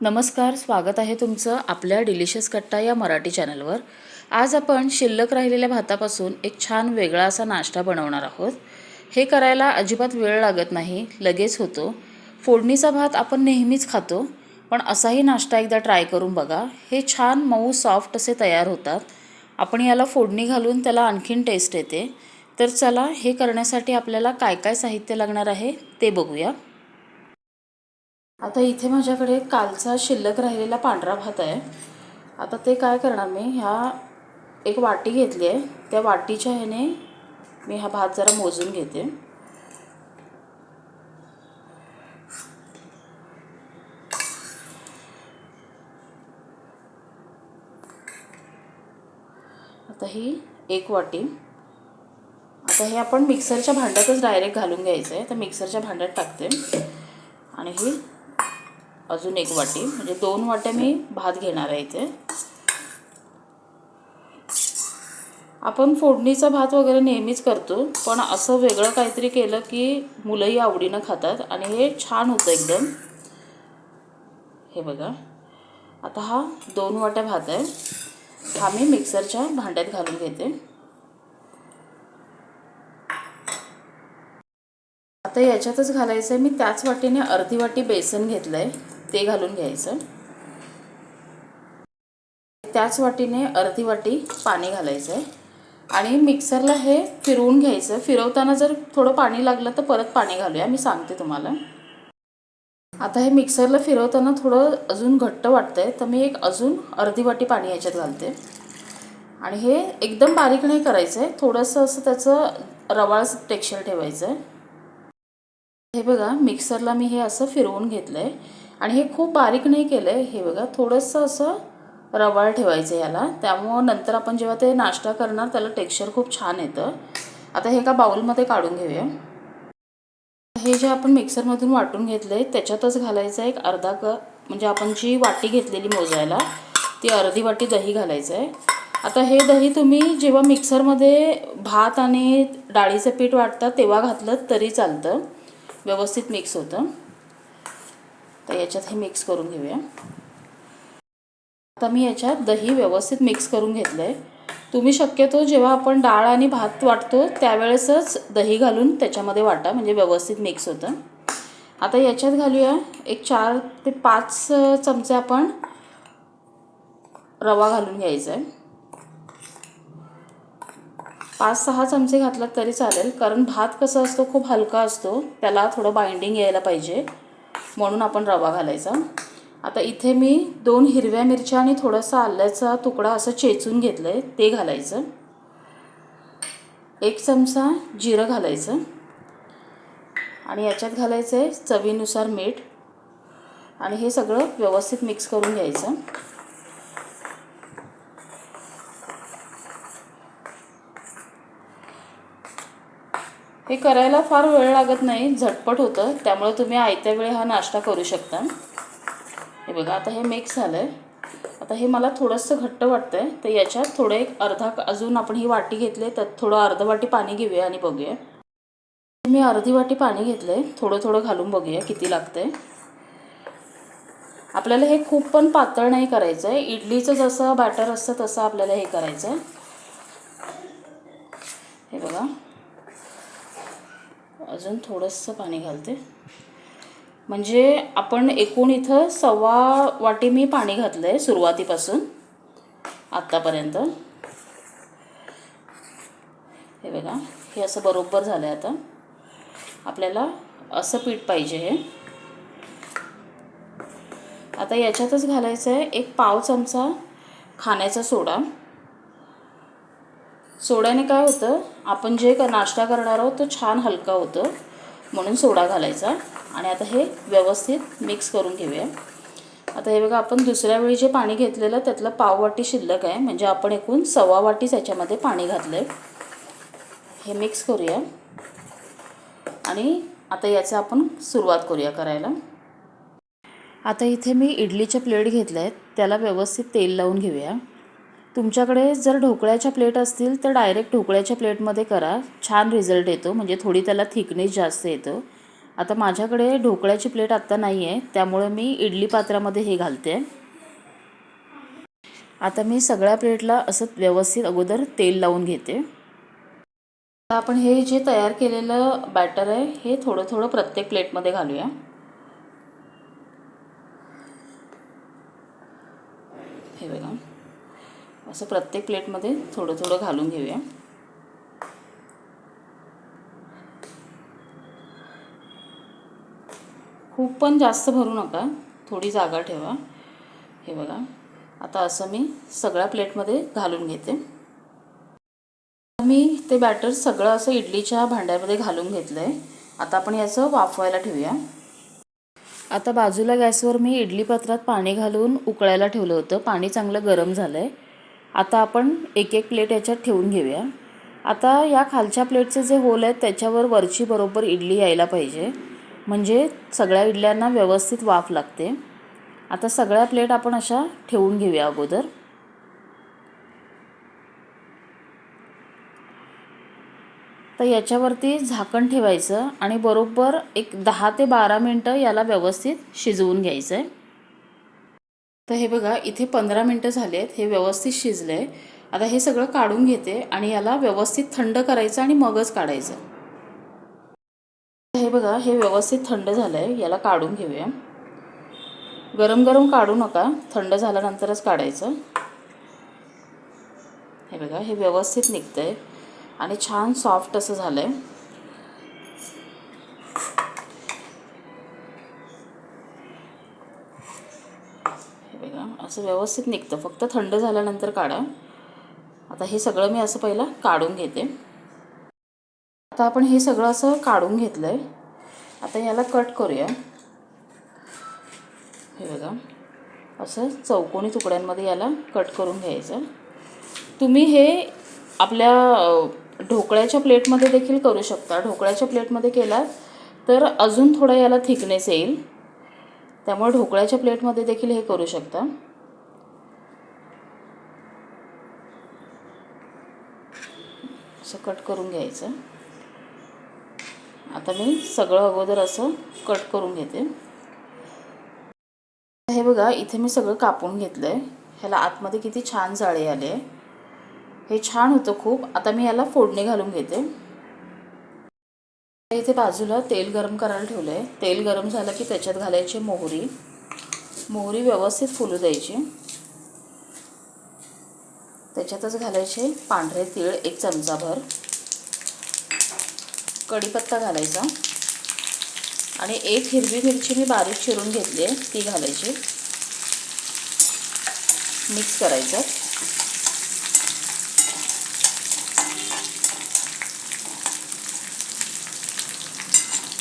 नमस्कार स्वागत आहे तुमचं आपल्या डिलिशियस कट्टा या मराठी चॅनलवर. आज आपण शिल्लक राहिलेल्या भातापासून एक छान वेगळा असा नाश्ता बनवणार आहोत. हे करायला अजिबात वेळ लागत नाही लगेच होतो. फोडणीचा भात आपण नेहमीच खातो पण असाही नाश्ता एकदा ट्राय करून बघा. हे छान मऊ सॉफ्ट असे तयार होतात. आपण याला फोडणी घालून त्याला आणखीन टेस्ट येते. तर चला हे करण्यासाठी आपल्याला काय काय साहित्य लागणार आहे ते बघूया. आता इथे माझ्याकडे कालचा शिल्लक राहिलेला पांढरा भात आहे. आता ते काय करणार मी? ह्या एक वाटी घेतली आहे. त्या वाटीच्या ह्याने मी हा भात जरा मोजून घेते. आता ही एक वाटी. आता हे आपण मिक्सरच्या भांड्यातच डायरेक्ट घालून घ्यायचं आहे. तर मिक्सरच्या भांड्यात टाकते. आणि ही अजून एक वाटी. म्हणजे दोन वाट्या मी भात घेणार आहे इथे. आपण फोडणीचा भात वगैरे नेहमीच करतो पण असं वेगळं काहीतरी केलं की मुलंही आवडीनं खातात आणि हे छान होतं एकदम. हे बघा. आता हा दोन वाट्या भात आहे. हा मी मिक्सरच्या भांड्यात घालून घेते. आता याच्यातच घालायचं आहे मी त्याच वाटीने अर्धी वाटी बेसन घेतलं आहे ते घालून घ्यायचं. त्याच वाटीने अर्धी वाटी पाणी घालायचं आहे आणि मिक्सरला हे फिरवून घ्यायचं. फिरवताना जर थोडं पाणी लागलं तर परत पाणी घालूया. मी सांगते तुम्हाला. आता हे मिक्सरला फिरवताना थोडं अजून घट्ट वाटतं आहे तर मी एक अजून अर्धी वाटी पाणी याच्यात घालते. आणि हे एकदम बारीक नाही करायचं आहे थोडंसं असं त्याचं रवाळ टेक्स्चर ठेवायचं आहे हे बघा मिक्सरला मी हे असं फिरवून घेतलं आहे आणि हे खूप बारीक नाही केलं आहे हे बघा थोडंसं असं रवाळ ठेवायचं याला. त्यामुळं नंतर आपण जेव्हा ते नाश्ता करणार त्याला टेक्स्चर खूप छान येतं. आता हे एका बाउलमध्ये काढून घेऊया. हे जे आपण मिक्सरमधून वाटून घेतलं आहे त्याच्यातच घालायचं आहे एक अर्धा कप म्हणजे आपण जी वाटी घेतलेली मोजायला ती अर्धी वाटी दही घालायचं आहे. आता हे दही तुम्ही जेव्हा मिक्सरमध्ये भात आणि डाळीचं पीठ वाटतात तेव्हा घातलं तरी चालतं. व्यवस्थित मिक्स होतं. तर याच्यात हे मिक्स करून घेऊया. आता मी याच्यात दही व्यवस्थित मिक्स करून घेतलं आहे तुम्ही शक्यतो जेव्हा आपण डाळ आणि भात वाटतो त्यावेळेसच दही घालून त्याच्यामध्ये वाटा म्हणजे व्यवस्थित मिक्स होतं. आता याच्यात घालूया एक चार ते पाच चमचे आपण रवा घालून घ्यायचा आहे पाच सहा चमचे घातलात तरी चालेल कारण भात कसा असतो खूप हलका असतो त्याला थोडं बाइंडिंग यायला पाहिजे. म्हणून आपण रवा घालायचा. आता इथे मी दोन हिरव्या मिरच्या आणि थोडासा आल्याचा तुकडा असं चेचून घेतलं आहे ते घालायचं. एक चमचा जिरं घालायचं. आणि याच्यात घालायचं आहे चवीनुसार मीठ. आणि हे सगळं व्यवस्थित मिक्स करून घ्यायचं. हे करायला फार वेळ लागत नाही झटपट होतं. त्यामुळे तुम्ही आयत्या वेळी हा नाश्ता करू शकता. हे बघा आता हे मिक्स झालं आहे आता हे मला थोडंसं घट्ट वाटतं आहे तर याच्यात थोडं एक अर्धा अजून आपण ही वाटी घेतली त्यात थोडं अर्ध वाटी पाणी घेऊया आणि बघूया. मी अर्धी वाटी पाणी घेतलं आहे थोडं थोडं घालून बघूया किती लागतं आहे आपल्याला हे खूप पण पातळ नाही करायचं आहे इडलीचं जसं बॅटर असतं तसं आपल्याला हे करायचं आहे हे बघा. अजून थोडंसं पाणी घालते. म्हणजे आपण एकूण इथं सव्वा वाटी मी पाणी घातलं आहे सुरुवातीपासून आत्तापर्यंत. हे बघा हे असं बरोबर झालं आहे आता. आपल्याला असं पीठ पाहिजे हे. आता याच्यातच घालायचं आहे एक पाव चमचा खाण्याचा सोडा. सोड्याने काय होतं आपण जे का नाश्ता करणार आहोत तो छान हलका होतो म्हणून सोडा घालायचा. आणि आता हे व्यवस्थित मिक्स करून घेऊया. आता हे बघा आपण दुसऱ्या वेळी जे पाणी घेतलेलं त्यातलं पाव वाटी शिल्लक आहे. म्हणजे आपण एकूण सव्वा वाटीच याच्यामध्ये पाणी घातलं आहे हे मिक्स करूया. आणि आता याचं आपण सुरुवात करूया करायला. आता इथे मी इडलीच्या प्लेट घेतल्या आहेत त्याला व्यवस्थित तेल लावून घेऊया. तुमच्याकडे जर ढोकळ्याच्या प्लेट असतील तर डायरेक्ट ढोकळ्याच्या प्लेटमध्ये करा. छान रिझल्ट येतो. म्हणजे थोडी त्याला थिकनेस जास्त येतो. आता माझ्याकडे ढोकळ्याची प्लेट आत्ता नाही आहे त्यामुळे मी इडली पात्रामध्ये हे घालते. आता मी सगळ्या प्लेटला असं व्यवस्थित अगोदर तेल लावून घेते. आता आपण हे जे तयार केलेलं बॅटर आहे हे थोडं थोडं प्रत्येक प्लेटमध्ये घालूया. हे बघा. असं प्रत्येक प्लेटमध्ये थोडं थोडं घालून घेऊया. खूप पण जास्त भरू नका. थोडी जागा ठेवा. हे बघा. आता असं मी सगळ्या प्लेटमध्ये घालून घेते. मी ते बॅटर सगळं असं इडलीच्या भांड्यामध्ये घालून घेतलं आहे आता आपण याचं वाफवायला ठेवूया. आता बाजूला गॅसवर मी इडली पात्रात पाणी घालून उकळायला ठेवलं होतं. पाणी चांगलं गरम झालं आहे आता आपण एक एक प्लेट याच्यात ठेवून घेऊया. आता या खालच्या प्लेटचे जे होल आहेत त्याच्यावर वरची बरोबर इडली यायला पाहिजे. म्हणजे सगळ्या इडल्यांना व्यवस्थित वाफ लागते. आता सगळ्या प्लेट आपण अशा ठेवून घेऊया अगोदर. तर याच्यावरती झाकण ठेवायचं आणि बरोबर एक दहा ते बारा मिनटं याला व्यवस्थित शिजवून घ्यायचं आहे तर हे बघा इथे पंधरा मिनटं झाले आहेत हे व्यवस्थित शिजलं आहे आता हे सगळं काढून घेते आणि याला व्यवस्थित थंड करायचं आणि मगच काढायचं. हे बघा हे व्यवस्थित थंड झालं आहे याला काढून घेऊया. गरम गरम काढू नका थंड झाल्यानंतरच काढायचं. हे बघा हे व्यवस्थित निघतं आहे आणि छान सॉफ्ट असं झालं आहे असं व्यवस्थित निघतं. फक्त थंड झाल्यानंतर काढा. आता हे सगळं मी असं पहिलं काढून घेते. आता आपण हे सगळं असं काढून घेतलं आहे आता याला कट करूया. हे बघा. असं चौकोनी तुकड्यांमध्ये याला कट करून घ्यायचं. तुम्ही हे आपल्या ढोकळ्याच्या प्लेटमध्ये देखील करू शकता. ढोकळ्याच्या प्लेटमध्ये केलात तर अजून थोडा याला थिकनेस येईल. त्यामुळे ढोकळ्याच्या प्लेटमध्ये देखील हे करू शकता. असं कट करून घ्यायचं. आता मी सगळं अगोदर असं कट करून घेते. हे बघा इथे मी सगळं कापून घेतलं आहे ह्याला आतमध्ये किती छान जाळे आले. हे छान होतं खूप. आता मी याला फोडणी घालून घेते. इथे बाजूला तेल गरम करायला ठेवलं आहे तेल गरम झालं की त्याच्यात घालायची मोहरी. मोहरी व्यवस्थित फुलू द्यायची. त्याच्यातच घालायचे पांढरे तीळ एक चमचाभर. कढीपत्ता घालायचा. आणि एक हिरवी मिरची मी बारीक चिरून घेतली आहे ती घालायची. मिक्स करायचं.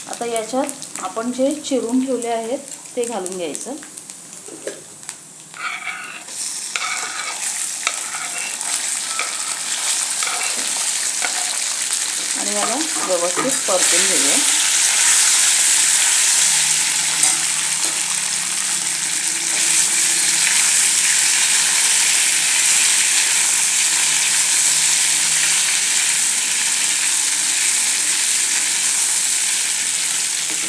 आता याच्यात आपण जे चिरून ठेवले आहेत ते घालून घ्यायचं. याला व्यवस्थित परतून घेऊया.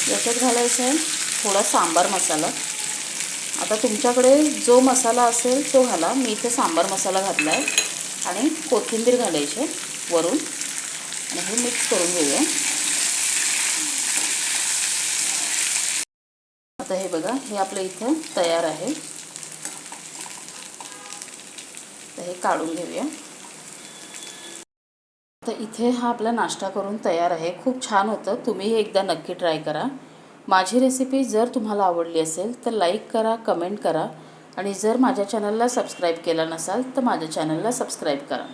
याच्यात घालायचं आहे थोडा सांबार मसाला. आता तुमच्याकडे जो मसाला असेल तो घाला. मी इथे सांबार मसाला घातला आहे आणि कोथिंबीर घालायची वरून. आणि हे मिक्स करून घेऊया. आता हे बघा हे आपलं इथं तयार आहे. तर हे काढून घेऊया. तर इथे हा आपला नाश्ता करून तयार आहे. खूप छान होतं. तुम्ही एकदा नक्की ट्राय करा. माझी रेसिपी जर तुम्हाला आवडली असेल तर लाईक करा कमेंट करा. आणि जर माझ्या चॅनलला सबस्क्राईब केला नसाल तर माझ्या चॅनलला सबस्क्राईब करा.